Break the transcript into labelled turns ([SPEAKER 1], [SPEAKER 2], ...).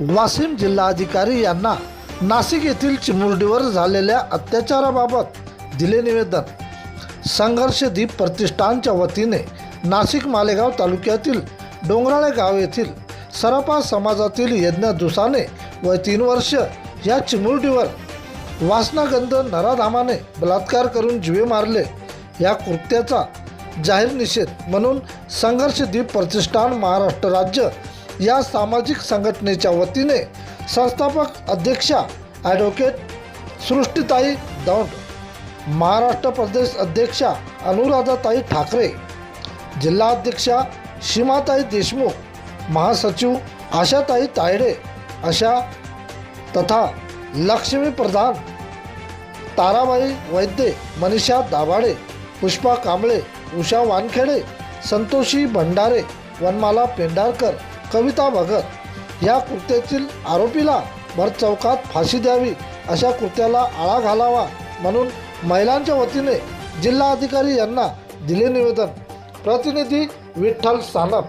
[SPEAKER 1] वाशिम जिल्हाधिकारी यांना नाशिक येथील चिमुरडीवर झालेल्या अत्याचाराबाबत दिले निवेदन. संघर्ष दीप प्रतिष्ठानच्या वतीने नाशिक मालेगाव तालुक्यातील डोंगराळे गाव येथील सरापा समाजातील यज्ञ दुसाने व तीन वर्ष या चिमुरडीवर वासनागंध नराधामाने बलात्कार करून जीवे मारले. या कृत्याचा जाहीर निषेध म्हणून संघर्ष दीप प्रतिष्ठान महाराष्ट्र राज्य या सामाजिक संघटनेच्या वतीने संस्थापक अध्यक्षा ॲडव्होकेट सृष्टीताई दौंड महाराष्ट्र प्रदेश अध्यक्षा अनुराधाताई ठाकरे जिल्हाध्यक्षा सीमाताई देशमुख महासचिव आशाताई तायडे अशा तथा लक्ष्मी प्रधान ताराबाई वैद्य मनीषा दाभाडे पुष्पा कांबळे उषा वानखेडे संतोषी भंडारे वनमाला पेंढारकर कविता भगत या कृत्यातील आरोपीला भरचौकात फाशी द्यावी अशा कृत्याला आळा घालावा म्हणून महिलांच्या वतीने जिल्हाधिकारी यांना दिले निवेदन. प्रतिनिधी विठ्ठल सानप.